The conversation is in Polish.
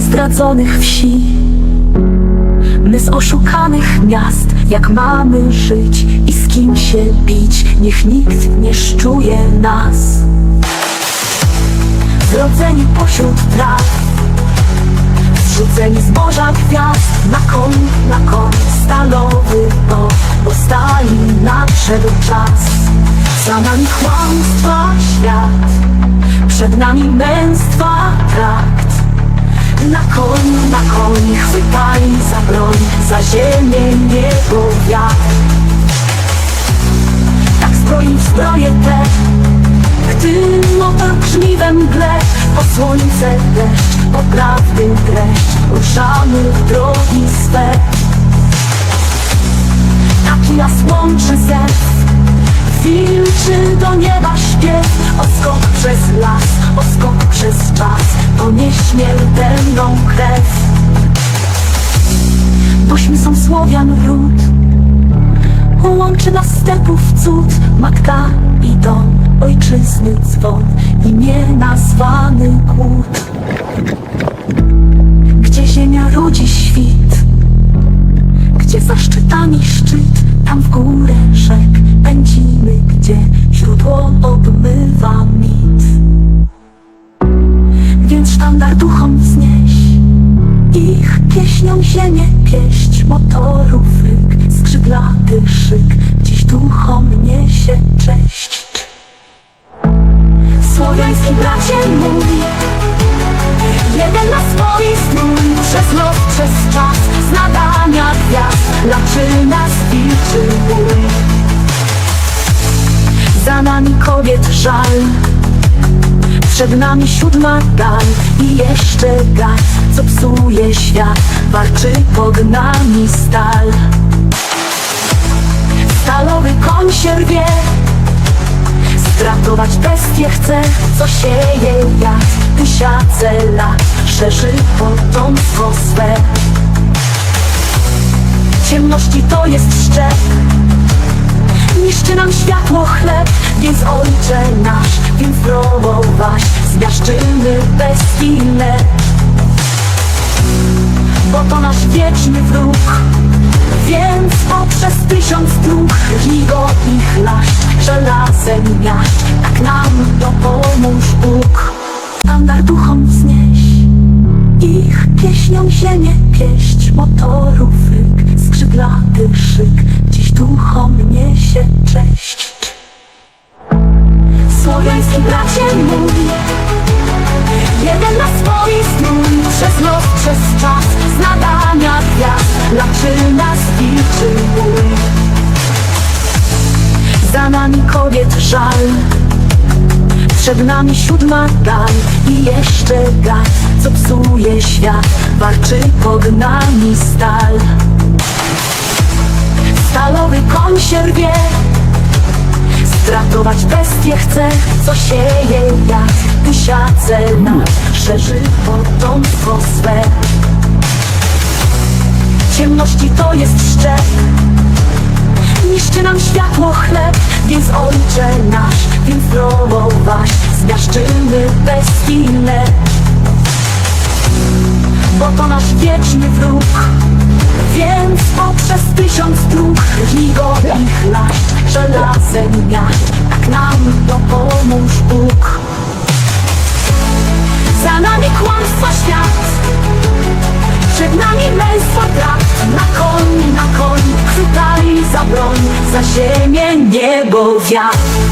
zgładzonych wsi My z oszukanych miast, jak mamy żyć i z kim się bić, niech nikt nie szczuje nas. Zrodzeni pośród traw, zrzuceni z morza gwiazd, na koń, na koń stalowy to, bo Stalin nadszedł czas. Za nami kłamstwa świat, przed nami męstwa trakt. Na koń, na koń, chwytaj za broń, za ziemię, niebo, wiatr. Tak zbroi zbroje te, gdy motor grzmi we mgle, po słońce deszcz, po prawdy dreszcz, ruszamy w drogi swe. Taki nas łączy zew, wilczy do nieba śpiew, o skok przez las, o skok przez czas, to nieśmiertelną krew. Bośmy są Słowian ród, Łączy nas stepów cud, matka i dom, ojczyzny dzwon i nienazwany głód. Gdzie ziemia rodzi świt, gdzie za szczytami szczyt, tam w górę rzek ich pieśnią ziemię pieść, motorów ryk, skrzydlaty szyk, dziś duchom niesie cześć. Słowiański bracie mój, jeden na swoi strój, przez los, przez czas, z nadania gwiazd, laczy nas wilczy bój. Za nami kobiet żal, przed nami siódma dal i jeszcze gaz, co psuje świat, walczy pod nami stal. Stalowy koń się rwie, stratować bestie chce, co sieje jak tysiące lat, szerzy potomstwo swe. Ciemności to jest szczep, Niszczy nam światło chleb, więc ojcze nasz, więc waś, zmiażdżymy bestii lep. Bo to nasz wieczny wróg, więc poprzez tysiąc dróg rżnij go i chlaszcz, żelazem miażdż, tak nam dopomóż Bóg. Sztandar duchom ich pieśnią ziemię pieść, motorów ryk, nami kobiet żal, przed nami siódma dal i jeszcze gaz, co psuje świat, walczy pod nami stal. Stalowy koń się rwie, stratować bestie chce, co sieje jak tysiące lat, szerzy potomstwo swe. Ciemności to jest szczep, Niszczy nam światło chleb, więc ojcze nasz, więc zdrowo waś, zmiażdżymy bestii lep. Bo to nasz wieczny wróg, więc poprzez tysiąc dróg go i chlaszcz, żelazem miażdż, tak nam koń, na